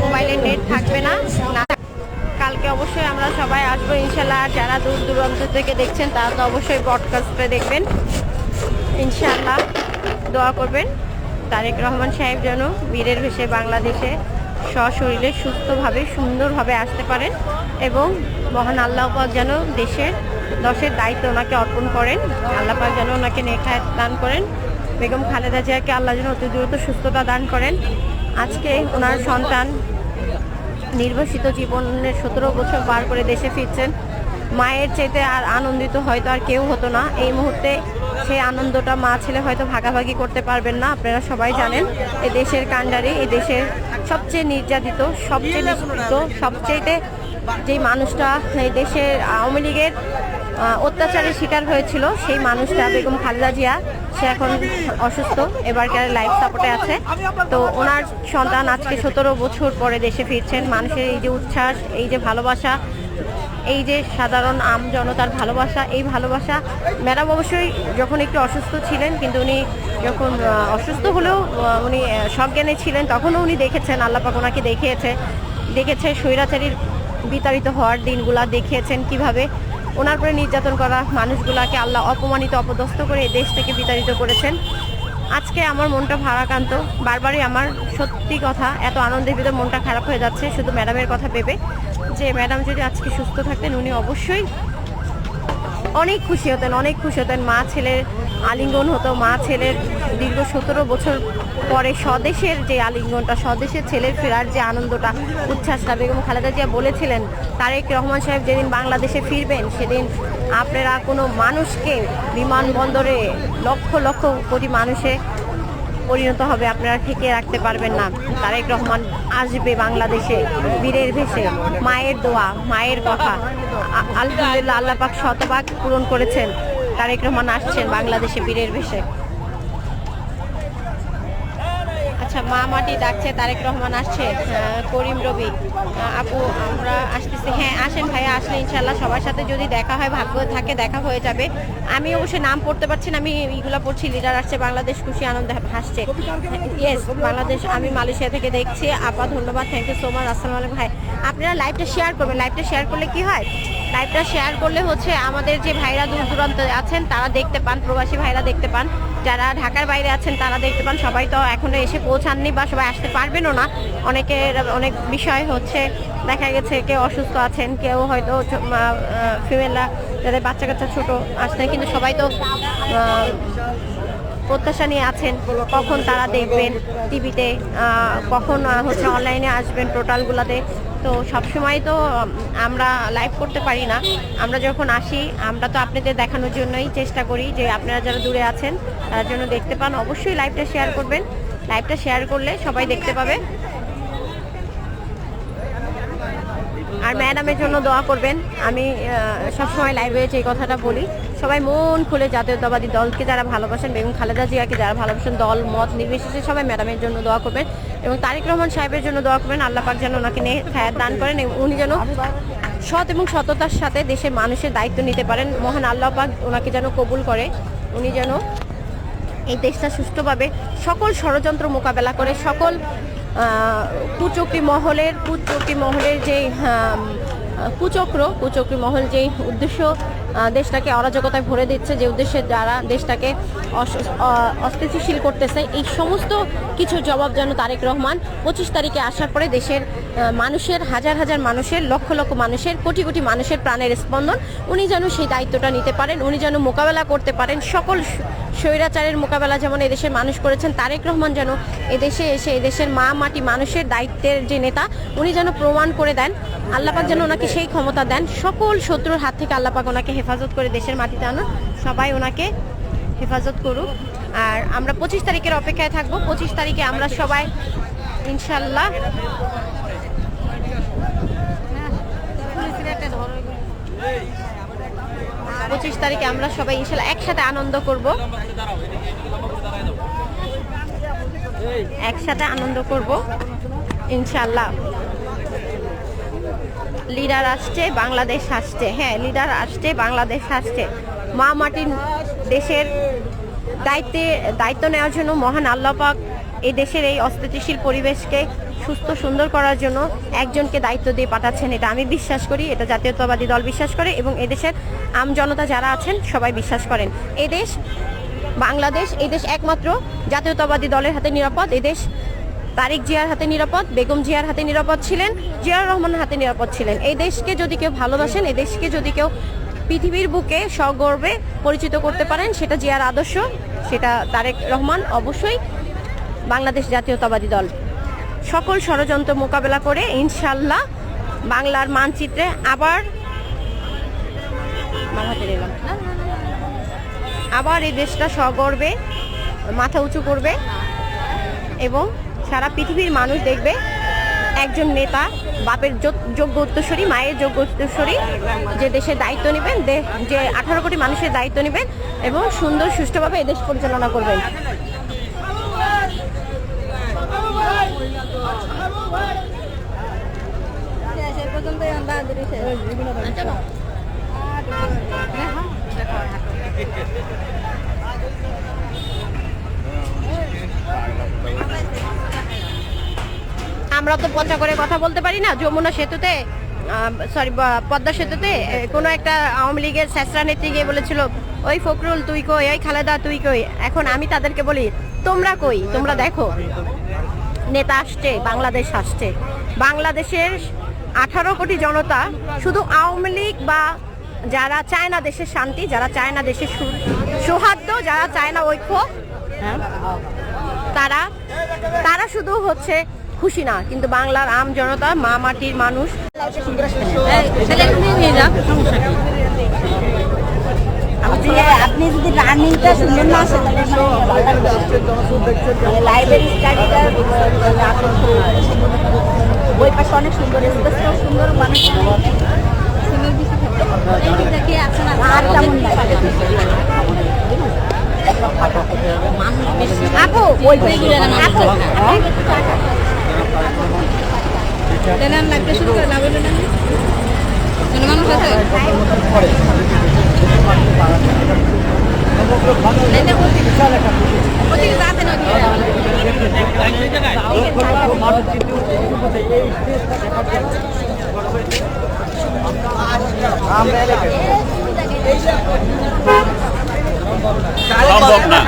মোবাইলে নেট থাকবে না। না। কালকে অবশ্যই আমরা সবাই আসব, ইনশাল্লাহ। যারা দূর দূরান্ত থেকে দেখছেন, তারা তো অবশ্যই ব্রডকাস্টে দেখবেন। ইনশাল্লাহ দোয়া করবেন। তারেক রহমান সাহেব যেন বীরের ভেসে বাংলাদেশে সশরীরে সুস্থভাবে, সুন্দরভাবে আসতে পারেন এবং মহান আল্লাহপাক যেন দেশের দশের দায়িত্ব ওনাকে অর্পণ করেন। আল্লাপাক যেন ওনাকে নেখায় দান করেন। বেগম খালেদা জিয়াকে আল্লাহ যেন অতি দ্রুত সুস্থতা দান করেন। আজকে ওনার সন্তান নির্বাসিত জীবনের সতেরো বছর পার করে দেশে ফিরছেন। মায়ের চাইতে আর আনন্দিত হয়তো আর কেউ হতো না। এই মুহূর্তে সেই আনন্দটা মা ছেলে হয়তো ভাগাভাগি করতে পারবেন না, আপনারা সবাই জানেন। এ দেশের কাণ্ডারি, এ দেশের সবচেয়ে নির্যাতিত, সবচেয়ে নিষ্কৃত সবচেয়ে যেই মানুষটা এই দেশের আওয়ামী লীগের অত্যাচারের শিকার হয়েছিল, সেই মানুষটা বেগম খালেদা জিয়া। সে এখন অসুস্থ, এবার এবারকার লাইফ সাপোর্টে আছে। তো ওনার সন্তান আজকে সতেরো বছর পরে দেশে ফিরছেন। মানুষের এই যে উচ্ছ্বাস, এই যে ভালোবাসা, এই যে সাধারণ আম জনতার ভালোবাসা, এই ভালোবাসা, ম্যাডাম অবশ্যই যখন একটু অসুস্থ ছিলেন, কিন্তু উনি যখন অসুস্থ হলেও উনি সজ্ঞানে ছিলেন, তখনও উনি দেখেছেন, আল্লাপাক ওনাকে দেখিয়েছে। দেখেছে, স্বৈরাচারীর বিতাড়িত হওয়ার দিনগুলা দেখিয়েছেন কীভাবে। ওনার পরে নির্যাতন করা মানুষগুলাকে আল্লাহ অপমানিত, অপদস্থ করে এই দেশ থেকে বিতাড়িত করেছেন। আজকে আমার মনটা ভারাক্রান্ত। বারবারই আমার সত্যি কথা, এত আনন্দের ভিতরে মনটা খারাপ হয়ে যাচ্ছে, শুধু ম্যাডামের কথা ভেবে। যে ম্যাডাম যদি আজকে সুস্থ থাকতেন, উনি অবশ্যই অনেক খুশি হতেন, অনেক খুশি হতেন। মা ছেলের আলিঙ্গন হতো। মা ছেলের দীর্ঘ সতেরো বছর পরে স্বদেশের যে আলিঙ্গনটা, স্বদেশের ছেলের ফেরার যে আনন্দটা, উচ্ছ্বাসটা, বেগম খালেদা জিয়া বলেছিলেন, তারেক রহমান সাহেব যেদিন বাংলাদেশে ফিরবেন, সেদিন আপনারা কোনো মানুষকে বিমানবন্দরে লক্ষ লক্ষ কোটি মানুষে পরিণত হবে, আপনারা ঠেকে রাখতে পারবেন না। তারেক রহমান আসবে বাংলাদেশে, বীরের ভেসে মায়ের দোয়া, মায়ের কথা। আলহামদুলিল্লাহ আল্লাহ পাক শতভাগ পূরণ করেছেন। তারেক রহমান আসছেন বাংলাদেশে বীরের ভেসে আচ্ছা মা মাটি ডাকছে, তারেক রহমান আসছে করিম রবি। আপু, আমরা আসতেছি। হ্যাঁ আসেন ভাইয়া, আসলে ইনশাল্লাহ সবার সাথে যদি দেখা হয়, ভাগ্য থাকে, দেখা হয়ে যাবে। আমি অবশ্যই নাম পড়তে পারছি না, আমি এইগুলো পড়ছি, লিডার আসছে, বাংলাদেশ খুশি আনন্দ হাসছে। ইয়েস বাংলাদেশ, আমি মালয়েশিয়া থেকে দেখছি। আপা, ধন্যবাদ থ্যাংক ইউ সো মাচ আসসালামু আলাইকুম। ভাই, আপনারা লাইভটা শেয়ার করবেন। লাইভটা শেয়ার করলে কি হয়? লাইভটা শেয়ার করলে হচ্ছে আমাদের যে ভাইরা দূর দূরান্ত আছেন, তারা দেখতে পান, প্রবাসী ভাইরা দেখতে পান। যারা ঢাকার বাইরে আছেন, তারা দেখতে পান, সবাই তো এখনও এসে পৌঁছাননি বা সবাই আসতে পারবেনও না। অনেকের, অনেক বিষয় হচ্ছে, দেখা গেছে কেউ অসুস্থ আছেন, কেউ হয়তো ফিমেলরা যাদের বাচ্চা কাচ্চা ছোট আসছেন কিন্তু সবাই তো প্রত্যাশা নিয়ে আছেন, কখন তারা দেখবেন টিভিতে কখন হচ্ছে অনলাইনে আসবেন টোটালগুলোতে। তো সবসময় তো আমরা লাইভ করতে পারি না। আমরা যখন আসি, আমরা তো আপনাদের দেখানোর জন্যই চেষ্টা করি যে আপনারা যারা দূরে আছেন, তার জন্য দেখতে পান। অবশ্যই লাইভটা শেয়ার করবেন। লাইভটা শেয়ার করলে সবাই দেখতে পাবে। আর ম্যাডামের জন্য দোয়া করবেন। আমি সবসময় লাইভে এই কথাটা বলি, সবাই মন খুলে জাতীয়তাবাদী দলকে যারা ভালোবাসেন, বেগম খালেদা জিয়াকে যারা ভালোবাসেন, দল, মত নির্বিশেষে সবাই ম্যাডামের জন্য দোয়া করবেন এবং তারেক রহমান সাহেবের জন্য দোয়া করবেন, আল্লাহ পাক যেন ওনাকে নিয়ে খায়াত দান করেন এবং উনি যেন সৎ এবং সততার সাথে দেশের মানুষের দায়িত্ব নিতে পারেন। মহান আল্লাহ পাক ওনাকে যেন কবুল করে, উনি যেন এই দেশটা সুষ্ঠুভাবে সকল ষড়যন্ত্র মোকাবেলা করে, সকল কুচক্রী মহলের কুচক্রি মহলের যেই কুচক্র কুচক্রি মহল যেই উদ্দেশ্য দেশটাকে অরাজকতায় ভরে দিচ্ছে, যে উদ্দেশ্যে যারা দেশটাকে অস্থিতিশীল করতেছে, এই সমস্ত কিছু জবাব যেন তারেক রহমান পঁচিশ তারিখে আসার পরে দেশের মানুষের, হাজার হাজার মানুষের, লক্ষ লক্ষ মানুষের, কোটি কোটি মানুষের প্রাণের স্পন্দন, উনি যেন সেই দায়িত্বটা নিতে পারেন, উনি যেন মোকাবেলা করতে পারেন, সকল স্বৈরাচারের মোকাবেলা যেমন এদেশের মানুষ করেছেন, তারেক রহমান যেন এদেশে এসে এদেশের মা মাটি মানুষের দায়িত্বের যে নেতা, উনি যেন প্রমাণ করে দেন, আল্লাপাক যেন ওনাকে সেই ক্ষমতা দেন, সকল শত্রুর হাত থেকে আল্লাপাক ওনাকে হেফাজত করে দেশের মাটিতে আনুন, সবাই ওনাকে হেফাজত করুক। আর আমরা পঁচিশ তারিখের অপেক্ষায় থাকব। পঁচিশ তারিখে আমরা সবাই, ইনশাল্লাহ। পঁচিশ তারিখে আমরা সবাই ইনশাল্লাহ একসাথে আনন্দ করব। একসাথে আনন্দ করব, ইনশাল্লাহ। লিডার আসছে, বাংলাদেশ আসছে। হ্যাঁ লিডার আসছে, বাংলাদেশ আসছে। মা মাটির দেশের দায়িত্বে, দায়িত্ব নেওয়ার জন্য মহান আল্লাপাক এই দেশের এই অস্থিতিশীল পরিবেশকে সুস্থ, সুন্দর করার জন্য একজনকে দায়িত্ব দিয়ে পাঠাচ্ছেন, এটা আমি বিশ্বাস করি, এটা জাতীয়তাবাদী দল বিশ্বাস করে এবং এদেশের আম জনতা যারা আছেন, সবাই বিশ্বাস করেন। এদেশ বাংলাদেশ, এই দেশ একমাত্র জাতীয়তাবাদী দলের হাতে নিরাপদ এদেশ তারিক জিয়ার হাতে নিরাপদ, বেগম জিয়ার হাতে নিরাপদ ছিলেন, জিয়াউর রহমানের হাতে নিরাপদ ছিলেন এই দেশকে যদি কেউ ভালোবাসেন, এই দেশকে যদি কেউ পৃথিবীর বুকে সগর্বে পরিচিত করতে পারেন, সেটা জিয়ার আদর্শ, সেটা তারেক রহমান অবশ্যই বাংলাদেশ জাতীয়তাবাদী দল সকল ষড়যন্ত্র মোকাবেলা করে ইনশাল্লাহ বাংলার মানচিত্রে আবার। আবার এই দেশটা সগর্বে, মাথা উঁচু করবে এবং সারা পৃথিবীর মানুষ দেখবে একজন নেতা বাপের যোগ- যোগ্য উত্তরসূরি মায়ের যোগ্য উত্তরসূরি যে দেশের দায়িত্ব নেবেন যে আঠারো কোটি মানুষের দায়িত্ব নেবেন এবং সুন্দর, সুষ্ঠুভাবে এই দেশ পরিচালনা করবেন। আমরা তো পচা করে কথা বলতে পারি না, যমুনা সেতুতে সরি পদ্মা সেতুতে কোনো একটা আওয়ামী লীগের স্যাসরা নেত্রী গিয়ে বলেছিল, ওই ফখরুল, তুই কই? ওই খালেদা, তুই কই? এখন আমি তাদেরকে বলি, তোমরা কই? তোমরা দেখো। নেতা আসছে, বাংলাদেশ আসছে। বাংলাদেশের আঠারো কোটি জনতা শুধু আওয়ামী লীগ বা যারা চায় না দেশের শান্তি, যারা চায় না দেশের সৌহার্দ্য, যারা চায় না ঐক্য হ্যাঁ তারা তারা শুধু হচ্ছে খুশি না কিন্তু বাংলার আম জনতা মা মাটির মানুষ। আপনি আপনি যদি রানিংটা না মানে লাইব্রেরি স্টাডিটা বই পাশে অনেক সুন্দর স্পেসটাও সুন্দর মানুষ আর আপু আপু লাগতে শুরু করে না? বলল না মানুষ আছে সম্ভব না।